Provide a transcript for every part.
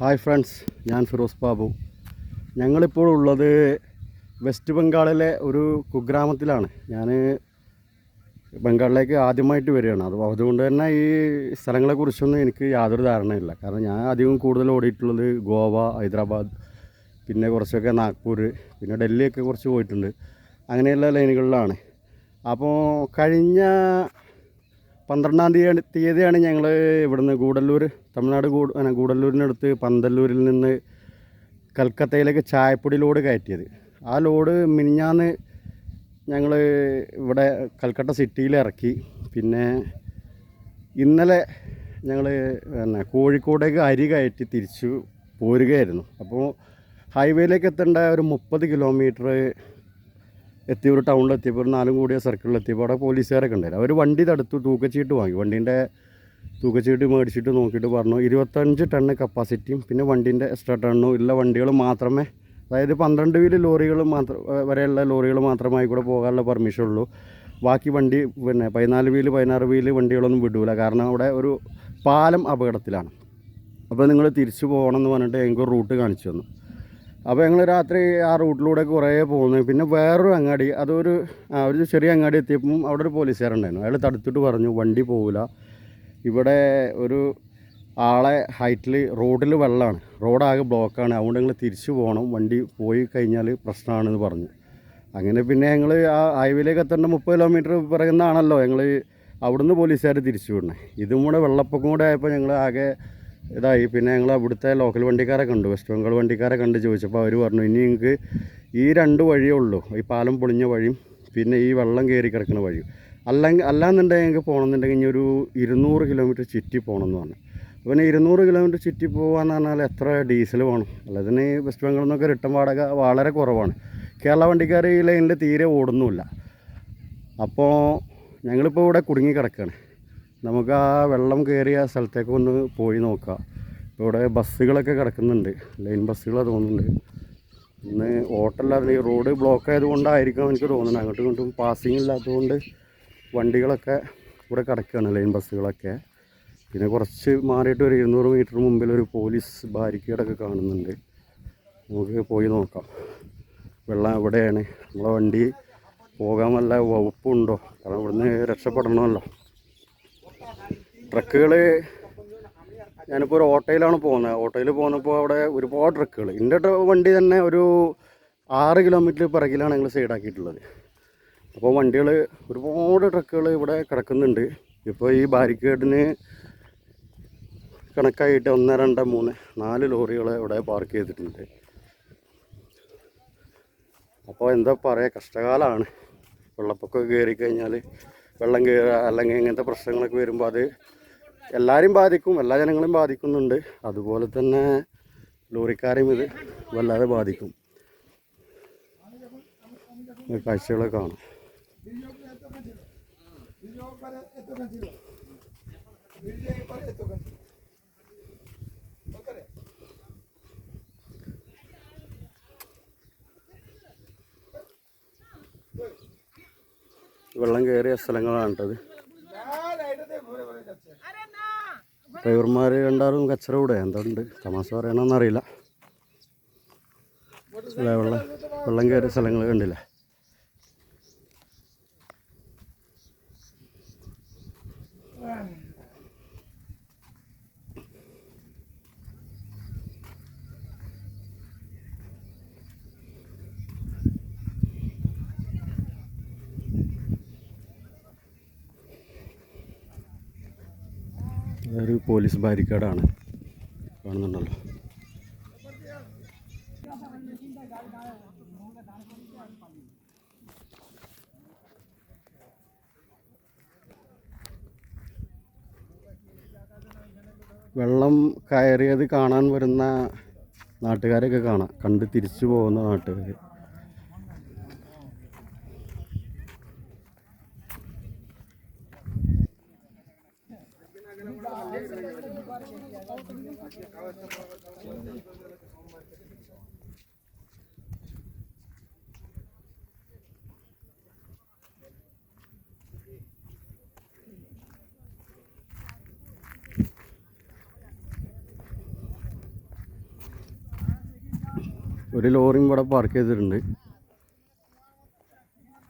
Hi friends ഞാൻ ഫിറോസ് ബാബു. ഞങ്ങളിപ്പോൾ ഉള്ളത് വെസ്റ്റ് ബംഗാളിലെ ഒരു കുഗ്രാമത്തിലാണ്. ഞാൻ ബംഗാളിലേക്ക് ആദ്യമായിട്ട് വരികയാണ്. അത് അതുകൊണ്ട് തന്നെ ഈ സ്ഥലങ്ങളെക്കുറിച്ചൊന്നും എനിക്ക് യാതൊരു ധാരണയില്ല. കാരണം ഞാൻ അധികം കൂടുതൽ ഓടിയിട്ടുള്ളത് ഗോവ ഹൈദരാബാദ് പിന്നെ കുറച്ചൊക്കെ നാഗ്പൂർ പിന്നെ ഡൽഹിയൊക്കെ കുറച്ച് പോയിട്ടുണ്ട്. അങ്ങനെയുള്ള ലൈനുകളിലാണ്. അപ്പോൾ കഴിഞ്ഞ പന്ത്രണ്ടാം തീയതി തീയതിയാണ് ഞങ്ങൾ ഇവിടുന്ന് ഗൂഡല്ലൂർ തമിഴ്നാട് ഗൂഡ് ഗൂഡല്ലൂരിനടുത്ത് പന്തല്ലൂരിൽ നിന്ന് കൽക്കത്തയിലേക്ക് ചായപ്പൊടി ലോഡ് കയറ്റിയത്. ആ ലോഡ് മിനിഞ്ഞാന്ന് ഞങ്ങൾ ഇവിടെ കൽക്കട്ട സിറ്റിയിൽ ഇറക്കി. പിന്നെ ഇന്നലെ ഞങ്ങൾ പിന്നെ കോഴിക്കോടേക്ക് അരി കയറ്റി തിരിച്ചു പോരുകയായിരുന്നു. അപ്പോൾ ഹൈവേയിലേക്ക് എത്തേണ്ട ഒരു മുപ്പത് കിലോമീറ്റർ എത്തിയപ്പോൾ ടൗണിൽ എത്തിയപ്പോൾ ഒരു നാലും കൂടിയ സർക്കിളിൽ എത്തിയപ്പോൾ അവിടെ പോലീസുകാരൊക്കെ ഉണ്ടായിരുന്നു. അവർ വണ്ടി തടുത്തു തൂക്കച്ചീട്ട് വാങ്ങി. വണ്ടീന്റെ തൂക്കച്ചീട്ട് മേടിച്ചിട്ട് നോക്കിയിട്ട് പറഞ്ഞു ഇരുപത്തഞ്ച് ടണ്ണ് കപ്പാസിറ്റിയും പിന്നെ വണ്ടീന്റെ എക്സ്ട്രാ ടണ്ണും ഉള്ള വണ്ടികൾ മാത്രമേ അതായത് പന്ത്രണ്ട് വീൽ ലോറികൾ മാത്രം വരെയുള്ള ലോറികൾ മാത്രമായി കൂടെ പോകാനുള്ള പെർമിഷൻ ഉള്ളൂ. ബാക്കി വണ്ടി പിന്നെ പതിനാല് വീൽ പതിനാറ് വീൽ വണ്ടികളൊന്നും വിടൂല. കാരണം അവിടെ ഒരു പാലം അപകടത്തിലാണ്. അപ്പോൾ നിങ്ങൾ തിരിച്ചു പോകണം എന്ന് പറഞ്ഞിട്ട് ഞങ്ങൾക്ക് റൂട്ട് കാണിച്ചു തന്നു. അപ്പോൾ ഞങ്ങൾ രാത്രി ആ റൂട്ടിലൂടെ കുറേ പോകുന്നു പിന്നെ വേറൊരു അങ്ങാടി അതൊരു ഒരു ചെറിയ അങ്ങാടി എത്തിയപ്പം അവിടെ ഒരു പോലീസുകാരുണ്ടായിരുന്നു അയാൾ തടുത്തിട്ട് പറഞ്ഞു വണ്ടി പോകില്ല ഇവിടെ ഒരു ആളെ ഹൈറ്റിൽ റോഡിൽ വെള്ളമാണ് റോഡാകെ ബ്ലോക്കാണ്. അതുകൊണ്ട് ഞങ്ങൾ തിരിച്ചു പോകണം വണ്ടി പോയി കഴിഞ്ഞാൽ പ്രശ്നമാണെന്ന് പറഞ്ഞു. അങ്ങനെ പിന്നെ ഞങ്ങൾ ആ ഹൈവേയിലേക്ക് എത്തേണ്ട മുപ്പത് കിലോമീറ്റർ പിറകുന്നാണല്ലോ ഞങ്ങൾ അവിടുന്ന് പോലീസുകാർ തിരിച്ചു വിടണേ ഇതും കൂടെ വെള്ളപ്പൊക്കം കൂടെ ആയപ്പോൾ ഞങ്ങൾ ആകെ ഇതായി. പിന്നെ ഞങ്ങൾ അവിടുത്തെ ലോക്കൽ വണ്ടിക്കാരെ കണ്ടു വെസ്റ്റ് ബംഗാൾ വണ്ടിക്കാരെ കണ്ട് ചോദിച്ചപ്പോൾ അവർ പറഞ്ഞു ഇനി നിങ്ങൾക്ക് ഈ രണ്ട് വഴിയേ ഉള്ളൂ. ഈ പാലം പൊളിഞ്ഞ വഴിയും പിന്നെ ഈ വെള്ളം കയറി കിടക്കുന്ന വഴിയും. അല്ലെങ്കിൽ അല്ലാന്നുണ്ടെങ്കിൽ ഞങ്ങൾക്ക് പോകണമെന്നുണ്ടെങ്കിൽ ഇനി ഒരു ഇരുന്നൂറ് കിലോമീറ്റർ ചുറ്റി പോകണമെന്ന് പറഞ്ഞു. പിന്നെ ഇരുന്നൂറ് കിലോമീറ്റർ ചുറ്റി പോകാമെന്ന് പറഞ്ഞാൽ എത്ര ഡീസൽ വേണം? അല്ലാതെ വെസ്റ്റ് ബംഗാളിൽ നിന്നൊക്കെ റിട്ടേൺ വാടക വളരെ കുറവാണ്. കേരള വണ്ടിക്കാർ ഈ ലൈനിൽ തീരെ ഓടുന്നുമില്ല അപ്പോൾ ഞങ്ങളിപ്പോൾ ഇവിടെ കുടുങ്ങി കിടക്കുകയാണ് നമുക്ക് ആ വെള്ളം കയറിയ സ്ഥലത്തേക്ക് ഒന്ന് പോയി നോക്കാം. ഇവിടെ ബസ്സുകളൊക്കെ കിടക്കുന്നുണ്ട്. ലൈൻ ബസ്സുകൾ തോന്നുന്നുണ്ട്. ഇന്ന് ഓട്ടമില്ലാതെ റോഡ് ബ്ലോക്ക് ആയതുകൊണ്ടായിരിക്കും എനിക്ക് തോന്നുന്നത്. അങ്ങോട്ടും ഇങ്ങോട്ടും പാസിങ് ഇല്ലാത്തതുകൊണ്ട് വണ്ടികളൊക്കെ ഇവിടെ കിടക്കുകയാണ് ലൈൻ ബസ്സുകളൊക്കെ. പിന്നെ കുറച്ച് മാറിയിട്ട് ഒരു ഇരുന്നൂറ് മീറ്റർ മുമ്പിൽ ഒരു പോലീസ് ബാരിക്കേഡൊക്കെ കാണുന്നുണ്ട്. നമുക്ക് പോയി നോക്കാം. വെള്ളം എവിടെയാണ്? നമ്മളെ വണ്ടി പോകാൻ വല്ല വകുപ്പുണ്ടോ? കാരണം ഇവിടുന്ന് രക്ഷപ്പെടണമല്ലോ. ട്രക്കുകൾ ഞാനിപ്പോൾ ഒരു ഓട്ടോയിലാണ് പോകുന്നത്. ഓട്ടോയിൽ പോകുന്നപ്പോൾ അവിടെ ഒരുപാട് ട്രക്കുകൾ. എന്റെ വണ്ടി തന്നെ ഒരു ആറ് കിലോമീറ്റർ പിറകിലാണ് ഞങ്ങൾ സൈഡാക്കിയിട്ടുള്ളത് അപ്പോൾ വണ്ടികൾ ഒരുപാട് ട്രക്കുകൾ ഇവിടെ കിടക്കുന്നുണ്ട്. ഇപ്പോൾ ഈ ബാരിക്കേഡിന് കണക്കായിട്ട് ഒന്ന് രണ്ട് മൂന്ന് നാല് ലോറികൾ ഇവിടെ പാർക്ക് ചെയ്തിട്ടുണ്ട്. അപ്പോൾ എന്താ പറയുക കഷ്ടകാലമാണ് വെള്ളപ്പൊക്കം കയറി കഴിഞ്ഞാൽ വെള്ളം കയറുക അല്ലെങ്കിൽ ഇങ്ങനത്തെ പ്രശ്നങ്ങളൊക്കെ വരുമ്പോൾ അത് എല്ലാവരെയും ബാധിക്കും എല്ലാ ജനങ്ങളും ബാധിക്കുന്നുണ്ട്. അതുപോലെ തന്നെ ലോറിക്കാരെയും ഇത് വല്ലാതെ ബാധിക്കും. ഈ കാഴ്ചകളൊക്കെ കാണും. വെള്ളം കയറിയ സ്ഥലങ്ങളാണ് കേട്ടത് ഡ്രൈവർമാർ രണ്ടാറും കച്ചറ കൂടെ. എന്തുണ്ട് തമാശ പറയണമെന്നറിയില്ല വെള്ളം വെള്ളം കയറിയ സ്ഥലങ്ങൾ കണ്ടില്ലേ ഒരു പോലീസ് ബാരിക്കേഡാണ്. കാണുന്നുണ്ടല്ലോ. വെള്ളം കയറിയത് കാണാൻ വരുന്ന നാട്ടുകാരെയൊക്കെ കാണാം. കണ്ട് തിരിച്ചു പോകുന്ന നാട്ടുകാർ ഒരു ലോറിയും ഇവിടെ പാർക്ക് ചെയ്തിട്ടുണ്ട്.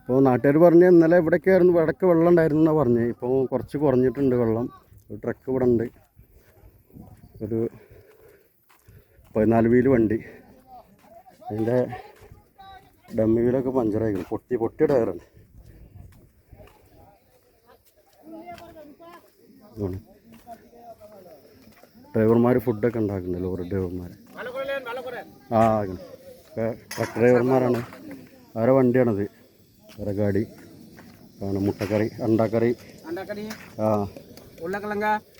ഇപ്പോൾ നാട്ടുകാർ പറഞ്ഞ് ഇന്നലെ ഇവിടെയൊക്കെ ആയിരുന്നു ഇവിടെയൊക്കെ വെള്ളം ഉണ്ടായിരുന്നു എന്നാണ് പറഞ്ഞത് ഇപ്പോൾ കുറച്ച് കുറഞ്ഞിട്ടുണ്ട് വെള്ളം. ഒരു ട്രക്ക് ഇവിടെ ഉണ്ട്. ഒരു പതിനാല് വീൽ വണ്ടി. അതിന്റെ ഡമ്മി വീലൊക്കെ പഞ്ചറായിരിക്കും പൊട്ടി പൊട്ടിയ ടയറാണ്. ഡ്രൈവർമാർ ഫുഡൊക്കെ ഉണ്ടാക്കുന്നുണ്ട് ലോറി ഡ്രൈവർമാർ ആ അങ്ങനെ. ട്രക്ക് ഡ്രൈവർമാരാണ് അവരെ വണ്ടിയാണത്. വിറകാടി ആണ് മുട്ടക്കറി അണ്ടാക്കറി. ആ.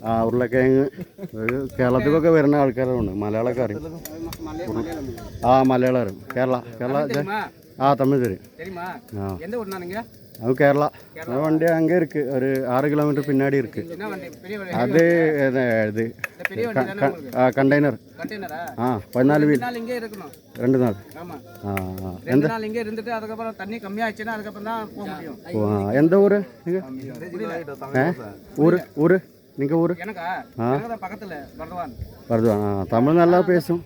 ആ ഉരുളക്കിഴങ്ങ്. കേരളത്തിലൊക്കെ വരുന്ന ആൾക്കാരുണ്ട്. മലയാളമൊക്കെ ആ മലയാളം കേരള കേരള ആ തമിഴ് ആ. அது கேரளா. வண்டி அங்கே இருக்குது ஒரு ஆறு கிலோமீட்டர் பின்னாடி இருக்குது அது இது? கண்டெய்னர் ஆ பதினாலு வீல். ரெண்டு நாள் ஆ எந்த? நாள் இங்கே இருந்துட்டு அதுக்கப்புறம் தண்ணி கம்மியாச்சுன்னா அதுக்கப்புறம் தான் போக முடியும். எந்த ஊர்? நீங்கள் ஊர்? ஊர்? நீங்கள் ஊர்? ஆ. பக்கத்தில் பரதவான். ஆ தமிழ் நல்லா பேசும்.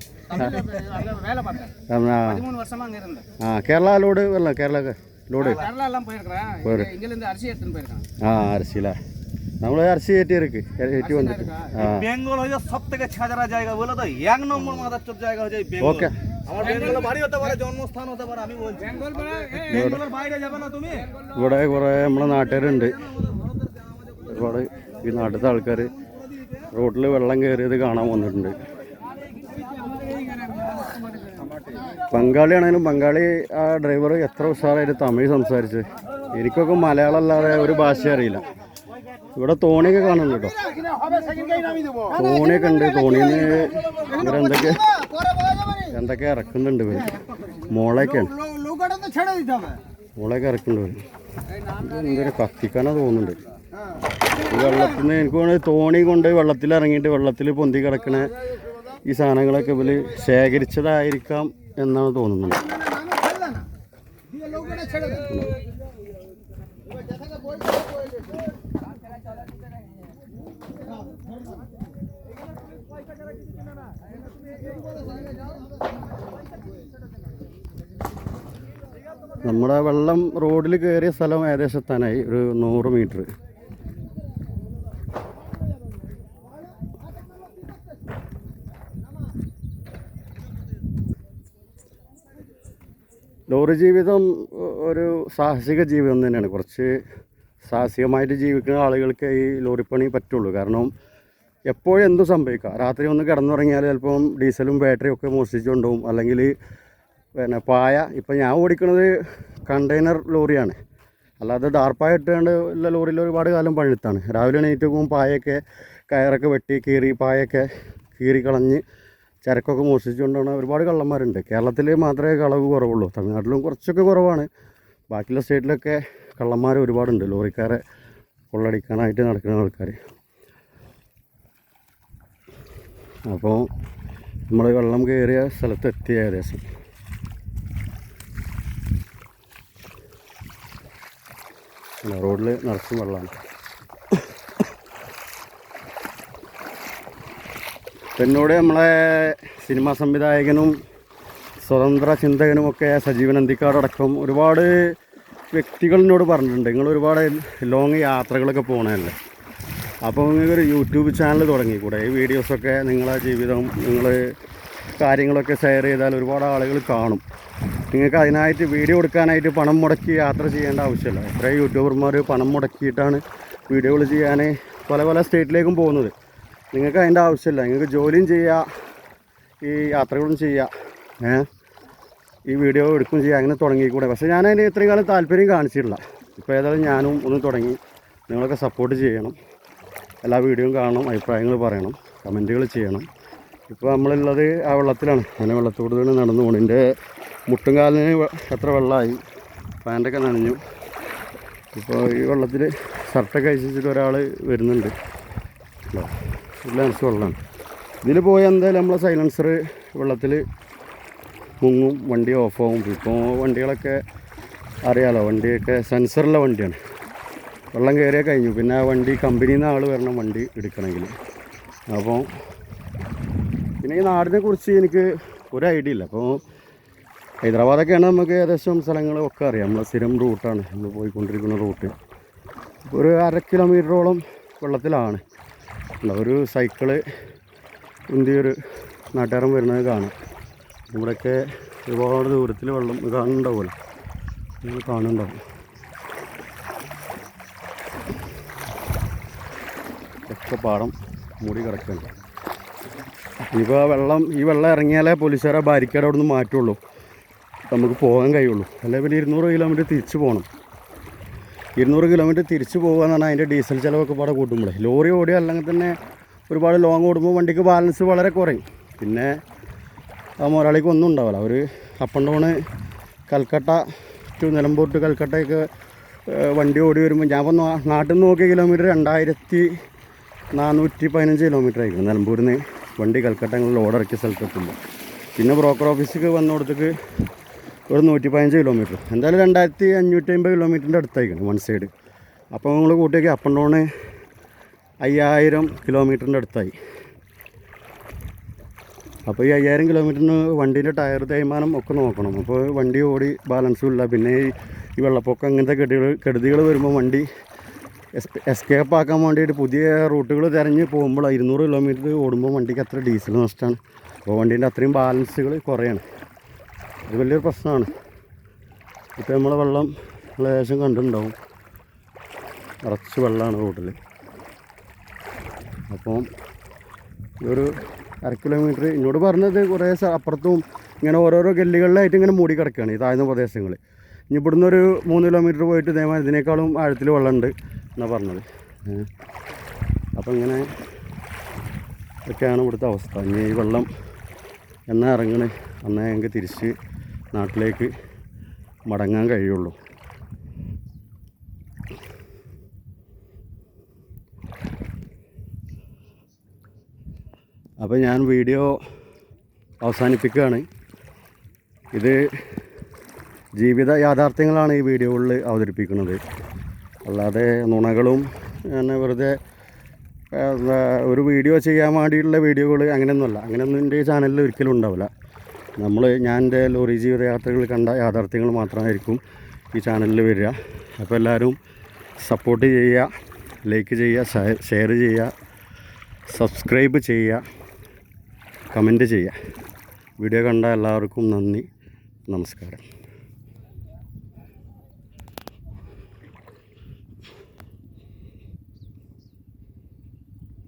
ஆ கேரளாவோடு வரலாம் கேரளாவுக்கு லோடு கேரளா எல்லாம் போயிருக்கிறேன் இங்க- இங்க இருந்து அரிசி எடுத்துன்னு போயிருக்கேன் ஆ அரிசியில் நம்மள அரிசி ஏற்றி இருக்கு ஏற்றி வந்துட்டு ஆ বেঙ্গল হচ্ছে সব থেকে ছাজারা জায়গা বলে তো এক নম্বর মাদারচোদ জায়গা হচ্ছে এই বেঙ্গল ওকে আমার বেঙ্গলের বাড়ি হতে পারে জন্মস্থান হতে পারে আমি বলছি বেঙ্গল বলে এই, বেঙ্গলের বাইরে যাবে না তুমি ഇവിടെ കുറേ നമ്മളെ നാട്ടുകാരുണ്ട് ഒരുപാട് ഈ നാട്ടിലത്തെ ആൾക്കാർ റോഡിൽ വെള്ളം കയറിയത് കാണാൻ വന്നിട്ടുണ്ട് ബംഗാളിയാണെങ്കിലും പങ്കാളി ആ ഡ്രൈവർ എത്ര ഉഷാറായിട്ട് തമിഴ് സംസാരിച്ച്. എനിക്കൊക്കെ മലയാളം അല്ലാതെ ഒരു ഭാഷ അറിയില്ല. ഇവിടെ തോണിയൊക്കെ കാണുന്നുണ്ട് കേട്ടോ. തോണിയൊക്കെ ഉണ്ട്. തോണിയിൽ ഇവരെന്തൊക്കെ എന്തൊക്കെ ഇറക്കുന്നുണ്ട് ഇവർ മോളൊക്കെയാണ് മോളൊക്കെ ഇറക്കുന്നുണ്ട് ഇവർ എന്തൊരു കത്തിക്കാനാ തോന്നുന്നുണ്ട്. വെള്ളത്തിൽ നിന്ന് എനിക്ക് വേണമെങ്കിൽ തോണി കൊണ്ട് വെള്ളത്തിൽ ഇറങ്ങിയിട്ട് വെള്ളത്തിൽ പൊന്തി കിടക്കണ ഈ സാധനങ്ങളൊക്കെ ഇവർ ശേഖരിച്ചതായിരിക്കാം എന്നാണ് തോന്നുന്നത്. നമ്മുടെ വെള്ളം റോഡിൽ കയറിയ സ്ഥലം ഏകദേശം എത്താനായി. ഒരു നൂറ് മീറ്റർ. ലോറി ജീവിതം ഒരു സാഹസിക ജീവിതം തന്നെയാണ്. കുറച്ച് സാഹസികമായിട്ട് ജീവിക്കുന്ന ആളുകൾക്ക് ഈ ലോറിപ്പണി പറ്റുള്ളൂ. കാരണം എപ്പോഴും എന്തും സംഭവിക്കാം? രാത്രി ഒന്ന് കിടന്നുറങ്ങിയാൽ ചിലപ്പം ഡീസലും ബാറ്ററിയും ഒക്കെ മോഷ്ടിച്ചുകൊണ്ടുപോകും. അല്ലെങ്കിൽ പിന്നെ പായ ഇപ്പം ഞാൻ ഓടിക്കുന്നത് കണ്ടെയ്നർ ലോറിയാണ്. അല്ലാതെ ഡാർപ്പായ ഇട്ടുകൊണ്ട് ഉള്ള ലോറിയിൽ ഒരുപാട് കാലം പഴുത്താണ് രാവിലെ എണീറ്റ് പോകും പായൊക്കെ കയറൊക്കെ വെട്ടി കീറി പായൊക്കെ കീറി കളഞ്ഞ് ചരക്കൊക്കെ മോഷ്ടിച്ചുകൊണ്ടാണ് ഒരുപാട് കള്ളന്മാരുണ്ട്. കേരളത്തിൽ മാത്രമേ കളവ് കുറവുള്ളൂ. തമിഴ്നാട്ടിലും കുറച്ചൊക്കെ കുറവാണ്. ബാക്കിയുള്ള സ്റ്റേറ്റിലൊക്കെ കള്ളന്മാർ ഒരുപാടുണ്ട്. ലോറിക്കാരെ കൊള്ളടിക്കാനായിട്ട് നടക്കുന്ന ആൾക്കാർ അപ്പോൾ നമ്മൾ വെള്ളം കയറിയ സ്ഥലത്ത് എത്തിയ ഏകദേശം. റോഡിൽ നിറച്ചും വെള്ളമാണ്. എന്നോട് നമ്മളെ സിനിമാ സംവിധായകനും സ്വതന്ത്ര ചിന്തകനുമൊക്കെ സജീവൻ അന്തിക്കാടടക്കം ഒരുപാട് വ്യക്തികളിനോട് പറഞ്ഞിട്ടുണ്ട്. നിങ്ങൾ ഒരുപാട് ലോങ് യാത്രകളൊക്കെ പോകണമല്ലേ അപ്പോൾ നിങ്ങൾക്കൊരു യൂട്യൂബ് ചാനൽ തുടങ്ങിക്കൂടെ? ഈ വീഡിയോസൊക്കെ നിങ്ങളെ ജീവിതം നിങ്ങൾ കാര്യങ്ങളൊക്കെ ഷെയർ ചെയ്താൽ ഒരുപാട് ആളുകൾ കാണും. നിങ്ങൾക്ക് അതിനായിട്ട് വീഡിയോ എടുക്കാനായിട്ട് പണം മുടക്കി യാത്ര ചെയ്യേണ്ട ആവശ്യമില്ല. എത്ര യൂട്യൂബർമാർ പണം മുടക്കിയിട്ടാണ് വീഡിയോകൾ ചെയ്യാൻ പല പല സ്റ്റേറ്റിലേക്കും പോകുന്നത്. നിങ്ങൾക്ക് അതിന്റെ ആവശ്യമില്ല. നിങ്ങൾക്ക് ജോലിയും ചെയ്യുക ഈ യാത്രകളും ചെയ്യുക. ഏ? ഈ വീഡിയോ എടുക്കും ചെയ്യുക. അങ്ങനെ തുടങ്ങിക്കൂടെ. പക്ഷേ ഞാൻ അതിന് ഇത്രയും കാലം താല്പര്യം കാണിച്ചിട്ടില്ല. ഇപ്പോൾ ഏതായാലും ഞാനും ഒന്ന് തുടങ്ങി. നിങ്ങളൊക്കെ സപ്പോർട്ട് ചെയ്യണം. എല്ലാ വീഡിയോയും കാണണം അഭിപ്രായങ്ങൾ പറയണം കമന്റുകൾ ചെയ്യണം. ഇപ്പോൾ നമ്മളുള്ളത് ആ വെള്ളത്തിലാണ്. അങ്ങനെ വെള്ളത്തോട് തന്നെ നടന്നു പോകണം എന്റെ മുട്ടും കാലിന് എത്ര വെള്ളമായി. പാന്റൊക്കെ നനഞ്ഞു. ഇപ്പോൾ ഈ വെള്ളത്തിൽ ഷർട്ടൊക്കെ അയച്ചിട്ട് ഒരാൾ വരുന്നുണ്ട്. ഉണ്ടോ നനച്ച് വെള്ളമാണ് ഇതിൽ പോയാൽ എന്തായാലും നമ്മളെ സൈലൻസർ വെള്ളത്തിൽ മുങ്ങും വണ്ടി ഓഫാവും ഇപ്പോൾ വണ്ടികളൊക്കെ അറിയാലോ വണ്ടിയൊക്കെ സെൻസറുള്ള വണ്ടിയാണ്. വെള്ളം കയറിയാൽ കഴിഞ്ഞു. പിന്നെ ആ വണ്ടി കമ്പനിയിൽ നിന്ന് ആൾ വരണം വണ്ടി എടുക്കണമെങ്കിൽ അപ്പോൾ പിന്നെ ഈ നാടിനെ കുറിച്ച് എനിക്ക് ഒരു ഐഡിയ ഇല്ല. അപ്പോൾ ഹൈദരാബാദൊക്കെയാണ് നമുക്ക് ഏകദേശം സ്ഥലങ്ങളൊക്കെ അറിയാം. നമ്മളെ സ്ഥിരം റൂട്ടാണ് നമ്മൾ പോയിക്കൊണ്ടിരിക്കുന്ന റൂട്ട് ഒരു അര കിലോമീറ്ററോളം വെള്ളത്തിലാണ്. ഒരു സൈക്കിൾ ഇന്ത്യയൊരു നാട്ടുകാരൻ വരുന്നത് കാണാം. ഇവിടെയൊക്കെ ഒരുപാട് ദൂരത്തിൽ വെള്ളം കാണുന്നുണ്ടാവുമല്ലോ. നിങ്ങൾ കാണുന്നുണ്ടാവും. ഒക്കെ പാടം മൂടി കിടക്കുന്നുണ്ട് ഇപ്പോൾ വെള്ളം ഈ വെള്ളം ഇറങ്ങിയാലേ പോലീസുകാരെ ബാരിക്കേഡ് അവിടെ നിന്ന് മാറ്റുള്ളൂ. നമുക്ക് പോകാൻ കഴിയുള്ളൂ. അല്ലെങ്കിൽ പിന്നെ ഇരുന്നൂറ് കിലോമീറ്റർ തിരിച്ചു പോകണം. ഇരുന്നൂറ് കിലോമീറ്റർ തിരിച്ചു പോകുക എന്ന് പറഞ്ഞാൽ അതിന്റെ ഡീസൽ ചിലവൊക്കെ പാടെ കൂട്ടുമ്പോൾ. ലോറി ഓടിയോ അല്ലെങ്കിൽ തന്നെ ഒരുപാട് ലോങ് ഓടുമ്പോൾ വണ്ടിക്ക് ബാലൻസ് വളരെ കുറയും. പിന്നെ ആ മുതലാളിക്ക് ഒന്നും ഉണ്ടാവില്ല. അവർ up and down Calcutta to Nilambur to കൽക്കട്ടയൊക്കെ വണ്ടി ഓടി വരുമ്പോൾ ഞാൻ ഇപ്പോൾ നാട്ടിൽ നിന്ന് നോക്കിയ കിലോമീറ്റർ രണ്ടായിരത്തി നാനൂറ്റി പതിനഞ്ച് കിലോമീറ്റർ ആയിരിക്കും. നിലമ്പൂരിൽ നിന്ന് വണ്ടി കൽക്കട്ടങ്ങളിൽ ഓർഡർ ഇറക്കിയ സ്ഥലത്തെത്തുമ്പോൾ പിന്നെ ബ്രോക്കർ ഓഫീസിലേക്ക് വന്നിടത്തേക്ക് ഒരു നൂറ്റി പതിനഞ്ച് കിലോമീറ്റർ എന്തായാലും രണ്ടായിരത്തി അഞ്ഞൂറ്റി അമ്പത് കിലോമീറ്ററിന്റെ അടുത്തായിരിക്കണം വൺ സൈഡ് അപ്പോൾ നിങ്ങൾ കൂട്ടിയൊക്കെ അപ്പ് ആൻഡ് ഡൗണ് അയ്യായിരം കിലോമീറ്ററിന്റെ അടുത്തായി. അപ്പോൾ ഈ അയ്യായിരം കിലോമീറ്ററിന് വണ്ടീന്റെ ടയർ തേയ്മാനം ഒക്കെ നോക്കണം. അപ്പോൾ വണ്ടി ഓടി ബാലൻസും ഇല്ല. പിന്നെ ഈ വെള്ളപ്പൊക്കം ഇങ്ങനത്തെ കെടുതികൾ കെടുതികൾ വരുമ്പോൾ വണ്ടി എസ്കേപ്പ് ആക്കാൻ വേണ്ടിയിട്ട് പുതിയ റൂട്ടുകൾ തിരഞ്ഞ് പോകുമ്പോൾ ഇരുന്നൂറ് കിലോമീറ്റർ ഓടുമ്പോൾ വണ്ടിക്ക് അത്ര ഡീസൽ നഷ്ടമാണ്. അപ്പോൾ വണ്ടീന്റെ അത്രയും ബാലൻസുകൾ കുറയാണ്. അത് വലിയൊരു പ്രശ്നമാണ്. ഇപ്പോൾ നമ്മളെ വെള്ളം ലേശം കണ്ടിട്ടുണ്ടാവും. നിറച്ച് വെള്ളമാണ് റോട്ടിൽ അപ്പം ഒരു അര കിലോമീറ്റർ എന്നോട് പറഞ്ഞത് കുറേ അപ്പുറത്തും ഇങ്ങനെ ഓരോരോ ഗല്ലികളിലായിട്ട് ഇങ്ങനെ മൂടി കിടക്കുകയാണ് ഈ താഴ്ന്ന പ്രദേശങ്ങൾ ഇനി ഇവിടുന്ന് ഒരു മൂന്ന് കിലോമീറ്റർ പോയിട്ട് ഇതേമാതിരി ഇതിനേക്കാളും ആഴത്തിൽ വെള്ളമുണ്ട് എന്നാണ് പറഞ്ഞത്. അപ്പം ഇങ്ങനെ ഇതൊക്കെയാണ് ഇവിടുത്തെ അവസ്ഥ. ഇനി ഈ വെള്ളം എന്നാ ഇറങ്ങണേ? അന്നേ ഞങ്ങൾക്ക് തിരിച്ച് നാട്ടിലേക്ക് മടങ്ങാൻ കഴിയുള്ളൂ. അപ്പോൾ ഞാൻ വീഡിയോ അവസാനിപ്പിക്കുകയാണ്. ഇത് ജീവിത യാഥാർത്ഥ്യങ്ങളാണ് ഈ വീഡിയോകളിൽ അവതരിപ്പിക്കുന്നത്. അല്ലാതെ നുണകളും എന്നെ വെറുതെ ഒരു വീഡിയോ ചെയ്യാൻ വേണ്ടിയിട്ടുള്ള വീഡിയോകൾ അങ്ങനെയൊന്നുമല്ല. അങ്ങനെയൊന്നും എന്റെ ചാനലിൽ ഒരിക്കലും ഉണ്ടാവില്ല. നമ്മൾ ഞാൻ എന്റെ ലോറി ജീവിതയാത്രകൾ കണ്ട യാഥാർത്ഥ്യങ്ങൾ മാത്രമായിരിക്കും ഈ ചാനലിൽ വരിക. അപ്പോൾ എല്ലാവരും സപ്പോർട്ട് ചെയ്യുക ലൈക്ക് ചെയ്യുക ഷെയർ ചെയ്യുക സബ്സ്ക്രൈബ് ചെയ്യുക കമന്റ് ചെയ്യുക. വീഡിയോ കണ്ട എല്ലാവർക്കും നന്ദി നമസ്കാരം.